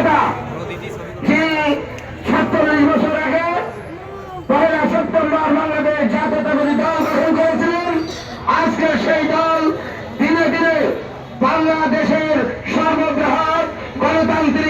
নেতা যে সাতচল্লিশ বছর আগে পয়লা সেপ্টেম্বর বাংলাদেশ জাতীয়তাবাদী দল গঠন করেছিলেন। আজকে সেই দল দিনে দিনে বাংলাদেশের সর্ববৃহৎ গণতান্ত্রিক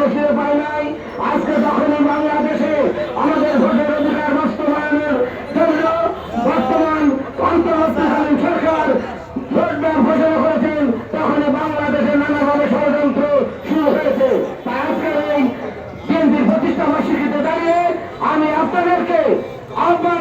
কখনো ফিরে পায় নাই। আজকে যখন বাংলাদেশে আমাদের ভোটের অধিকার বাস্তবায়নের জন্য বর্তমান অন্তর্বর্তীকালীন সরকার ভোট ব্যাংক ঘোষণা করেছেন তখন বাংলাদেশে নানাভাবে ষড়যন্ত্র শুরু হয়েছে। তাই আজকের এই বিএনপির প্রতিষ্ঠা বার্ষিকীতে দাঁড়িয়ে আমি আপনাদেরকে আহ্বান